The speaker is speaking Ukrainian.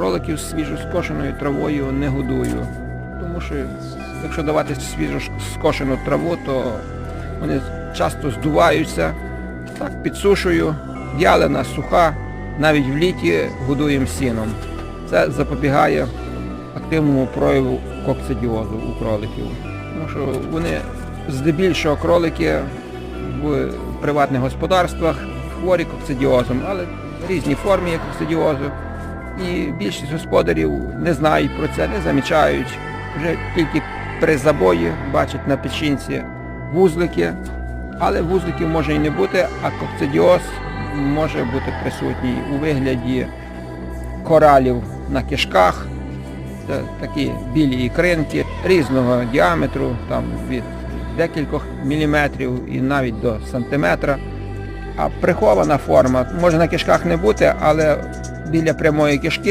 кроликів свіжоскошеною травою не годую. Тому що якщо давати свіжоскошену траву, то вони часто здуваються. Так, підсушую, в'ялена, суха, навіть в літі годуємо сіном. Це запобігає активному прояву кокцидіозу у кроликів. Тому що вони здебільшого кролики в приватних господарствах хворі кокцидіозом, але в різній формі є кокцидіозу. І більшість господарів не знають про це, не замічають. Вже тільки при забої бачать на печінці вузлики, але вузликів може і не бути, а кокцидіоз може бути присутній у вигляді коралів на кишках, це такі білі ікринки різного діаметру, там від декількох міліметрів і навіть до сантиметра. А прихована форма може на кишках не бути, але біля прямої кишки